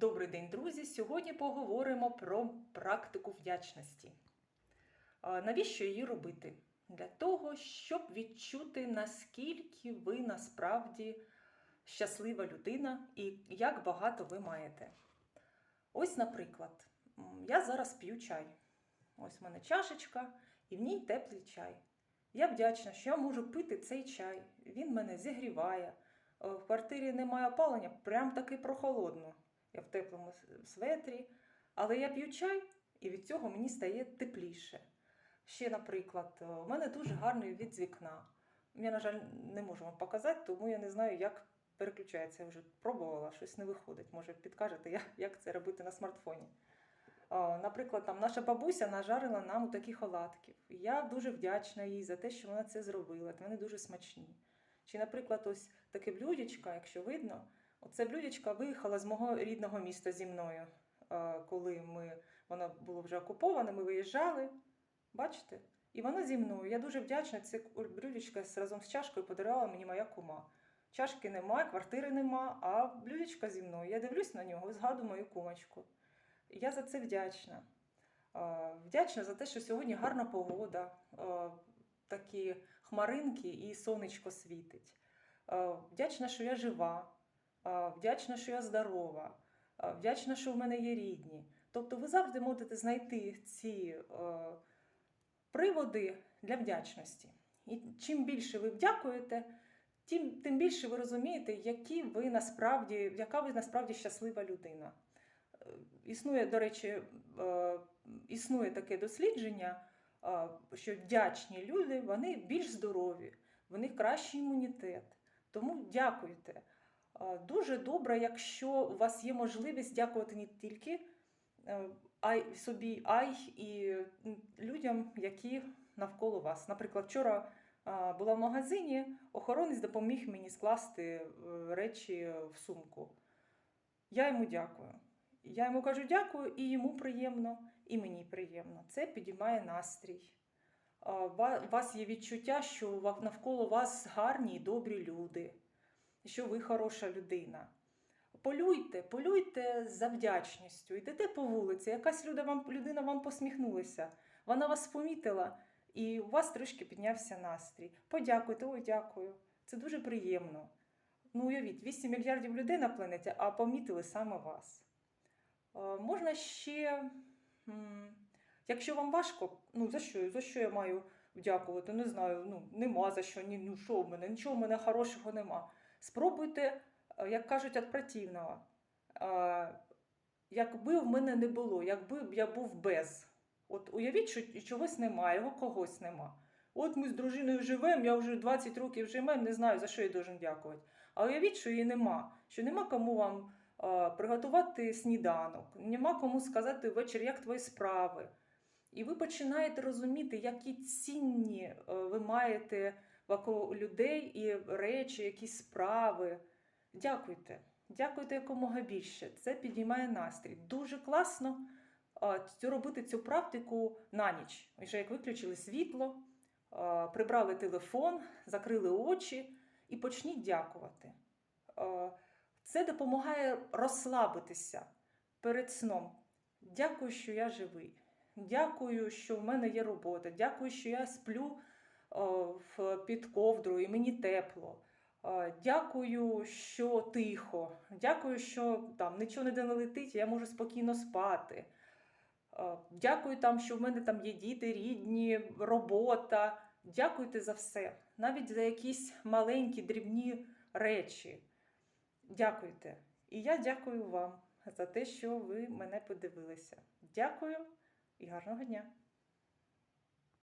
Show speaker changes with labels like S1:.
S1: Добрий день, друзі! Сьогодні поговоримо про практику вдячності. Навіщо її робити? Для того, щоб відчути, наскільки ви насправді щаслива людина і як багато ви маєте. Ось, наприклад, я зараз п'ю чай. Ось в мене чашечка, і в ній теплий чай. Я вдячна, що я можу пити цей чай. Він мене зігріває. Е, В квартирі немає опалення, прям таки прохолодно. Я в теплому светрі, але я п'ю чай, і від цього мені стає тепліше. Ще, наприклад, е, у мене дуже гарний від з вікна. Я, на жаль, не можу вам показати, тому я не знаю, як переключається. Я вже пробувала, щось не виходить. Може, підкажете, як- це робити на смартфоні. Наприклад, там наша бабуся нажарила нам таких оладків. Я дуже вдячна їй за те, що вона це зробила. Вони дуже смачні. Чи, наприклад, ось таке блюдечко, якщо видно, оце блюдечко виїхало з мого рідного міста зі мною, коли ми, воно було вже окуповане, ми виїжджали. Бачите? І воно зі мною. Я дуже вдячна. Це блюдечко разом з чашкою подарувала мені моя кума. Чашки немає, квартири нема, а блюдечко зі мною. Я дивлюсь на нього згадую мою кумочку. Я за це вдячна. Вдячна за те, що сьогодні гарна погода, такі хмаринки і сонечко світить. Вдячна, що я жива, вдячна, що я здорова, вдячна, що в мене є рідні. Тобто ви завжди можете знайти ці приводи для вдячності. І чим більше ви дякуєте, тим, тим більше ви розумієте, які ви насправді, яка ви насправді щаслива людина. Е, Існує, до речі, е, існує таке дослідження, що вдячні люди вони більш здорові, в них кращий імунітет. Тому дякуйте. Е, Дуже добре, якщо у вас є можливість дякувати не тільки е, а й собі, а й і людям, які навколо вас. Наприклад, вчора була в магазині, охоронець допоміг мені скласти е, речі в сумку. Я йому дякую. Я йому кажу дякую, і йому приємно, і мені приємно. Це підіймає настрій. У вас є відчуття, що навколо вас гарні і добрі люди, що ви хороша людина. Полюйте, полюйте за вдячністю. Йдете по вулиці, якась людина вам, людина вам посміхнулася, вона вас помітила, і у вас трішки піднявся настрій. Подякуйте, ой, дякую. Це дуже приємно. Ну, уявіть, 8 мільярдів людей на планеті, а помітили саме вас. Е, Можна ще, якщо вам важко, ну за що, за що я маю дякувати? Не знаю, ну нема за що, ні, ну що в мене, нічого в мене хорошого нема. Спробуйте, е, як кажуть, від противного. Е, Якби в мене не було, якби я був без. От уявіть, що чогось немає, його когось нема. От ми з дружиною живемо, я вже 20 років живемо, не знаю, за що я должен дякувати. А уявіть, що її нема, що нема кому вам е, приготувати сніданок, нема кому сказати ввечері, як твої справи. І ви починаєте розуміти, які цінні е, ви маєте вокруг людей і речі, якісь справи. Дякуйте. Дякуйте якомога більше. Це підіймає настрій. Дуже класно робити цю практику на ніч. Вже як виключили світло, прибрали телефон, закрили очі і почніть дякувати. Це допомагає розслабитися перед сном. Дякую, що я живий. Дякую, що в мене є робота. Дякую, що я сплю під ковдрою і мені тепло. Е, Дякую, що тихо. Дякую, що там нічого не летить, я можу спокійно спати. Е, Дякую, там, що в мене там є діти, рідні, робота. Дякуйте за все, навіть за якісь маленькі дрібні речі. Дякуйте. І я дякую вам за те, що ви мене подивилися. Дякую і гарного дня!